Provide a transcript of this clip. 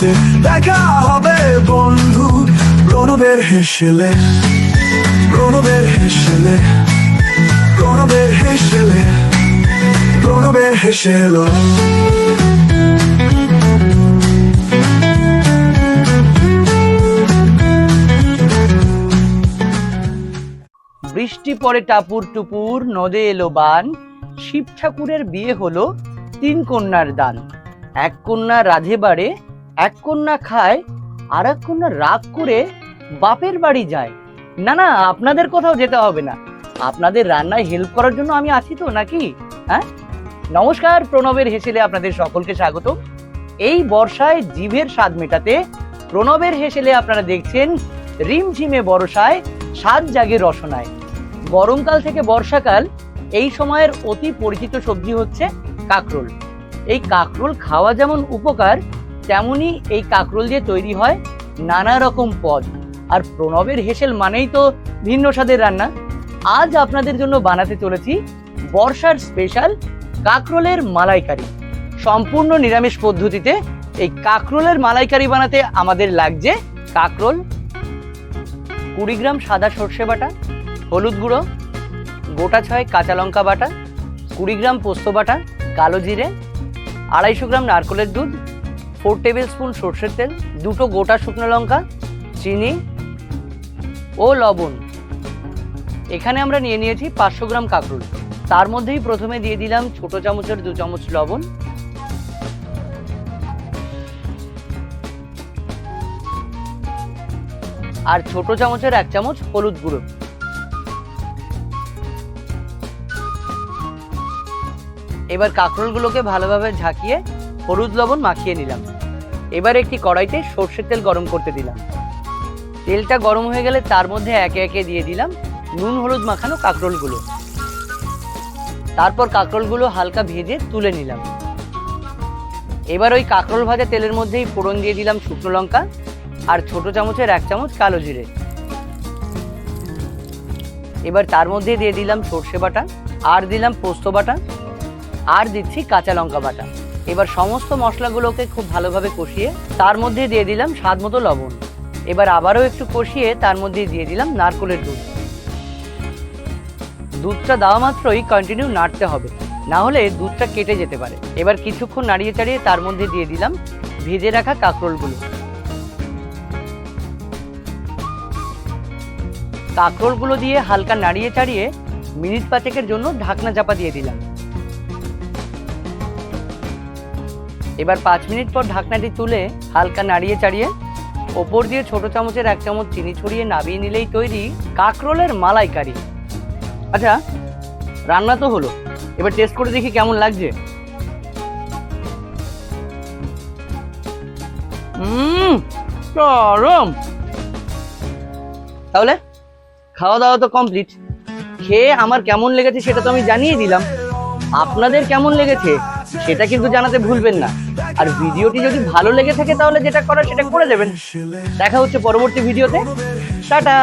মাঝে দেখা হবে বন্ধু। প্রণবের হেসেলে প্রণবের হেসেলে প্রণবের হেসেলে, প্রণবের হেসেলো। বৃষ্টি পরে টাপুর টুপুর, নদে এলো বান। শিব ঠাকুরের বিয়ে হলো তিন কন্যার দান। এক কন্যা রাধে বাড়ে এক কন্যা খায় আর এক কন্যা রাগ করে বাপের বাড়ি যায়। না না, আপনাদের কোথাও যেতে হবে না। আপনাদের রান্নায় হেল্প করার জন্য আমি আছি তো, নাকি? হ্যাঁ? নমস্কার, প্রণবের হেসেলে আপনাদের সকলকে স্বাগত এই বর্ষায় জিভের স্বাদ মেটাতে প্রণবের হেসেলে আপনারা দেখছেন রিমঝিমে বর্ষায় স্বাদ জাগে রসনায়। গরমকাল থেকে বর্ষাকাল, এই সময়ের অতি পরিচিত সবজি হচ্ছে কাকরোল। এই কাকরোল খাওয়া যেমন উপকার তেমনি এই কাকরোল দিয়ে তৈরি হয় নানা রকম পদ। আর প্রণবের হেসেল মানেই তো ভিন্ন স্বাদের রান্না। আজ আপনাদের জন্য বানাতে চলেছি বর্ষার স্পেশাল কাকরোলের মালাইকারি। সম্পূর্ণ নিরামিষ পদ্ধতিতে এই কাকরোলের মালাইকারি বানাতে আমাদের লাগছে কাকরোল। কুড়ি গ্রাম সাদা সর্ষে বাটা, হলুদ গুঁড়ো, গোটা ছয় কাঁচা লঙ্কা বাটা, কুড়ি গ্রাম পোস্ত বাটা, কালো জিরে, আড়াইশো গ্রাম নারকেলের দুধ ফোর টেবিল স্পুন সর্ষের তেল, দুটো গোটা শুকনো লঙ্কা, চিনি ও লবণ। এখানে আমরা নিয়ে নিয়েছি পাঁচশো গ্রাম কাঁকরোল। তার মধ্যেই প্রথমে দিয়ে দিলাম ছোট চামচের দু চামচ লবণ। আর ছোট চামচের এক চামচ হলুদ গুঁড়ো। এবার কাঁকরোলগুলোকে ভালোভাবে ঝাঁকিয়ে হলুদ লবণ মাখিয়ে নিলাম। এবার একটি কড়াইতে সর্ষের তেল গরম করতে দিলাম। তেলটা গরম হয়ে গেলে তার মধ্যে একে একে দিয়ে দিলাম নুন, হলুদ মাখানো কাঁকরোলগুলো। তারপর কাঁকরোলগুলো হালকা ভেজে তুলে নিলাম। এবার ওই কাঁকরোল ভাজা তেলের মধ্যেই ফোড়ন দিয়ে দিলাম শুকনো লঙ্কা আর ছোট চামচের এক চামচ কালো জিরে। এবার তার মধ্যে দিয়ে দিলাম সর্ষে বাটা, আর দিলাম পোস্ত বাটা, আর দিচ্ছি কাঁচা লঙ্কা বাটা। এবার সমস্ত মশলাগুলোকে খুব ভালোভাবে কষিয়ে তার মধ্যে দিয়ে দিলাম স্বাদ মতো লবণ। এবার আবারও একটু কষিয়ে তার মধ্যে দিয়ে দিলাম নারকলের দুধ। দুধটা দেওয়া মাত্রই কন্টিনিউ নাড়তে হবে, না হলে দুধটা কেটে যেতে পারে। এবার কিছুক্ষণ নাড়িয়ে চাড়িয়ে তার মধ্যে দিয়ে দিলাম ভেজে রাখা কাঁকরোলগুলো। কাঁকরোলগুলো দিয়ে হালকা নাড়িয়ে চাড়িয়ে মিনিট পাঁচেকের জন্য ঢাকনা চাপা দিয়ে দিলাম। এবার পাঁচ মিনিট পর ঢাকনাটি তুলে হালকা নাড়িয়ে চাড়িয়ে ওপর দিয়ে ছোট চামচের এক চামচ চিনি ছড়িয়ে নামিয়ে নিলেই তৈরি কাকরোলের মালাইকারি। আচ্ছা রান্না তো হলো। এবার টেস্ট করে দেখি কেমন লাগছে। গরম। তাহলে খাওয়া দাওয়া তো কমপ্লিট খেয়ে আমার কেমন লেগেছে সেটা তো আমি জানিয়ে দিলাম। আপনাদের কেমন লেগেছে? সেটা কিন্তু জানাতে ভুলবেন না। আর ভিডিওটি যদি ভালো লেগে থাকে তাহলে যেটা করার সেটা করে দেবেন। দেখা হচ্ছে পরবর্তী ভিডিওতে। টাটা।